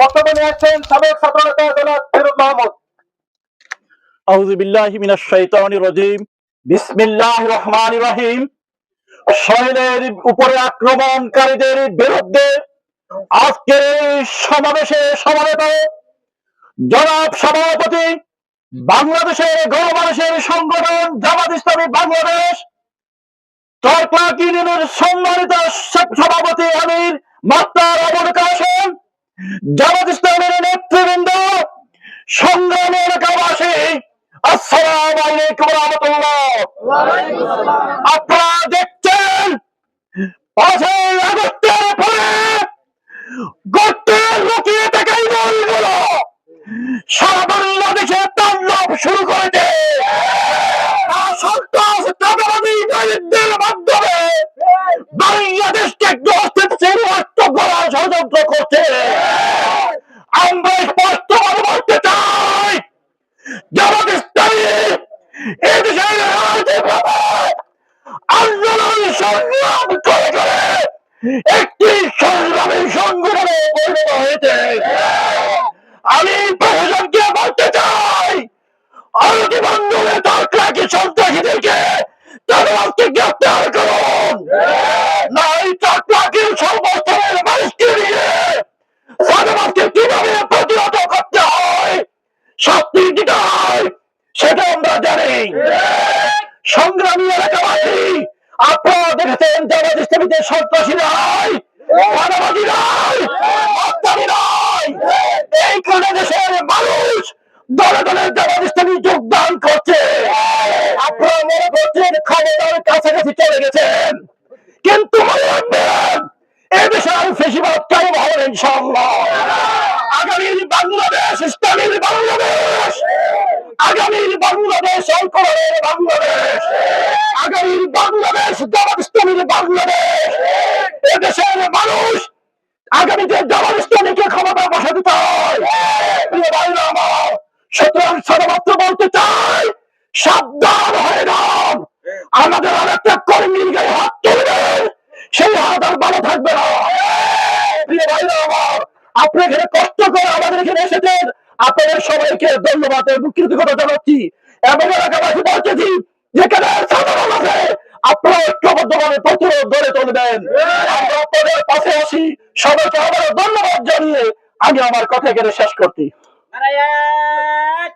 বক্তব্য সাবেক মাহমুদ। আউযু বিল্লাহি মিনাশ শাইতানির রাজিম। বিসমিল্লাহির রহমানির রহিম। উপরে আক্রমণকারীদের বিরুদ্ধে আজকের এই সমাবেশে সমাবেত জনাব সভাপতি, বাংলাদেশের গণমানুষের সংগঠন জামাত ইসলামী বাংলাদেশ সম্মানিত সভাপতি আমির আবুল কাসেম জামাত ইসলামের নেতৃবৃন্দ সংগ্রামী এলাকাবাসী আসসালাম আলাইকুম রহমতুল্লাহ। আপনারা দেখছেন পাঁচই আগস্টের পরে গর্তের লুকিয়ে থাকা ইঁদুরগুলো সারা বাংলাদেশে তাণ্ডব শুরু করেছে সন্ত্রাস মাধ্যমে বাংলাদেশকে একটু অস্থিতিশীল রাষ্ট্র করার ষড়যন্ত্র করছে আমরা স্পষ্টভাবে বলতে চাই জামাত ইসলামী এই দেশের রাজনীতিভাবে আন্দোলন সংগ্রাম করে করে একটি সংগ্রামী সংগঠনে পরিণত হয়েছে। আমি প্রশাসনকে বলতে চাই, আরতি বন্ধুরে তর্কাকে সন্ত্রাসীদেরকে? তাদের গ্রেপ্তার করুন। নাই তর্কাকে সর্বস্তরের মানুষকে নিয়ে সাধারণকে কীভাবে প্রতিহত করতে হয়, শাস্তি দিতে হয়, সেটা আমরা জানি। সংগ্রামী এলাকাবাসী, আপনারা দেখেছেন জামাত সন্ত্রাসী নয় মানবাদী নয় দেশের মানুষ দলে দলে জামাত যোগদান করছে। আপনারা মনে করছেন ক্ষমতার কাছাকাছি চলে গেছেন। কিন্তু মনে রাখবেন এদেশে আর ফেসিবাদ কায়েম হবে ইনশাআল্লাহ আগামীর বাংলাদেশ, ইসলামীর বাংলাদেশ আগামীর বাংলাদেশ অঙ্করের বাংলাদেশ। আগামীর বাংলাদেশ, জামাত বাংলাদেশ। এদেশের মানুষ আগামীতে জামাত ক্ষমতা বসাতে চায় সুতরাং শুধুমাত্র বলতে চাই, সাবধান হয়ে যান। আমাদের আর কর্মীর গায়ে হাত তুলবেন, সেই হাত আর ভালো থাকবে না। প্রিয় ভাইরা আমার, আপনি এখানে কষ্ট করে আমাদের এখানে এসেছেন। আপনাদের সবাইকে ধন্যবাদ। এবং কৃতজ্ঞতা জানাচ্ছি। এবং এলাকাবাসী বলতেছি যেখানে সাধারণ আছে আপনারা ঐক্যবদ্ধভাবে প্রতিরোধ গড়ে তুলবেন। আমরা আপনাদের পাশে আসি সবাইকে আবারও ধন্যবাদ জানিয়ে আমি আমার কথা এখানে শেষ করছি। নারায়ণ